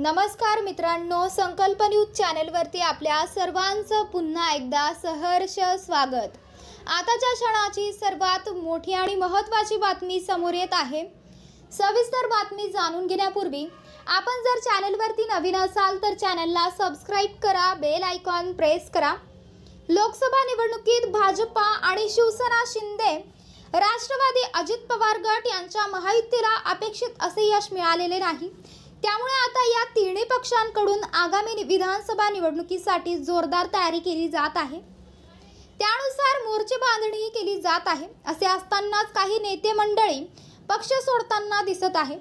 नमस्कार मित्रांनो संकल्प न्यूज चॅनेलवरती आपल्या सर्वांचं पुन्हा एकदा सहर्ष स्वागत. आताच्या क्षणाची सर्वात मोठी आणि महत्त्वाची बातमी समोर येत आहे. सविस्तर बातमी जाणून घेण्यापूर्वी आपण जर चॅनेलवरती नवीन असाल तर चॅनलला सबस्क्राईब करा बेल आयकॉन प्रेस करा. लोकसभा निवडणुकीत भाजपा आणि शिवसेना शिंदे राष्ट्रवादी अजित पवार गट यांच्या महायुतीला अपेक्षित असे यश मिळालेले नाही. त्यामुळे आता या तिन्ही पक्षांकडून आगामी विधानसभा निवडणुकीसाठी जोरदार तयारी केली जात आहे. त्यानुसार मोर्चे बांधणीही केली जात आहे असे असतानाच काही नेते मंडळी पक्ष सोडताना दिसत आहे.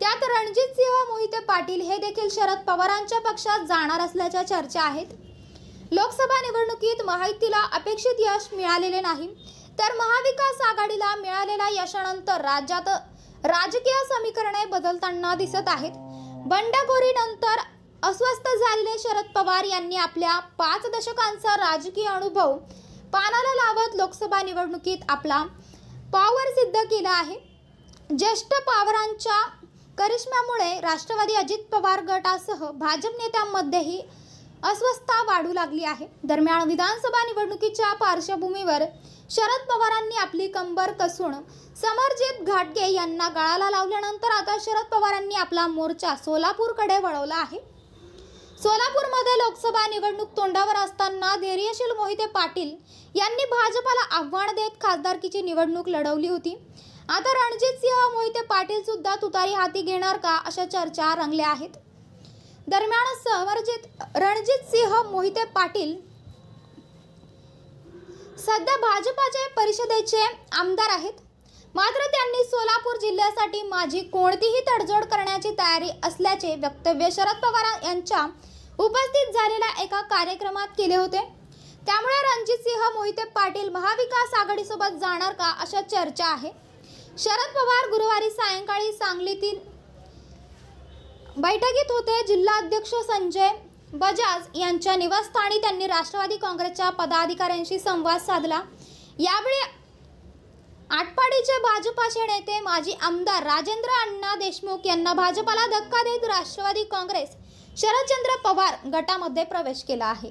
त्यात रणजितसिंह मोहिते पाटील हे देखील शरद पवारांच्या पक्षात जाणार असल्याच्या चर्चा आहेत. लोकसभा निवडणुकीत महायुतीला अपेक्षित यश मिळालेले नाही तर महाविकास आघाडीला मिळालेल्या यशानंतर राज्यात राजकीय समीकरणे बदलताना दिसत आहेत. बंडखोरीनंतर अस्वस्थ झालेले शरद पवार यांनी आपल्या पाच दशकांचा राजकीय अनुभव पानाला लावत लोकसभा निवडणुकीत आपला पॉवर सिद्ध केला आहे. ज्येष्ठ पवारांच्या करिश्म्यामुळे राष्ट्रवादी अजित पवार गटासह भाजप नेत्यांमध्येही अस्वस्थता वाढू लागली आहे. दरम्यान विधानसभा निवडणुकीच्या पार्श्वभूमीवर शरद पवारांनी आपली कंबर कसून समरजित घाटगे यांना गळाला लावल्यानंतर आता शरद पवारांनी आपला मोर्चा सोलापूरकडे वळवला आहे. सोलापूरमध्ये लोकसभा निवडणूक तोंडावर असताना धैर्यशील मोहिते पाटील यांनी भाजपाला आव्हान देत खासदारकीची निवडणूक लढवली होती. आता रणजित सिंह मोहिते पाटील सुद्धा तुतारी हाती घेणार का अशा चर्चा रंगल्या आहेत. दरम्यान समरजित रणजित सिंह मोहिते पाटील सध्या भाजपाचे परिषदेचे आमदार आहेत. मात्र त्यांनी सोलापूर जिल्ह्यासाठी माझी कोणतीही तडजोड करण्याची तयारी असल्याचे वक्तव्य शरद पवार यांच्या उपस्थित झालेल्या एका कार्यक्रमात केले होते. त्यामुळे रणजितसिंह मोहिते पाटील महाविकास आघाडीसोबत जाणार का अशा चर्चा आहे. शरद पवार गुरुवारी सायंकाळी सांगलीतील बैठकीत होते जिल्हाध्यक्ष संजय बजाज यांच्या निवासस्थानी त्यांनी राष्ट्रवादी काँग्रेसच्या पदाधिकाऱ्यांशी संवाद साधला. यावेळी आटपाडीचे भाजपाचे नेते माजी आमदार राजेंद्र अण्णा देशमुख यांना भाजपाला धक्का देत राष्ट्रवादी काँग्रेस शरदचंद्र पवार गटामध्ये प्रवेश केला आहे.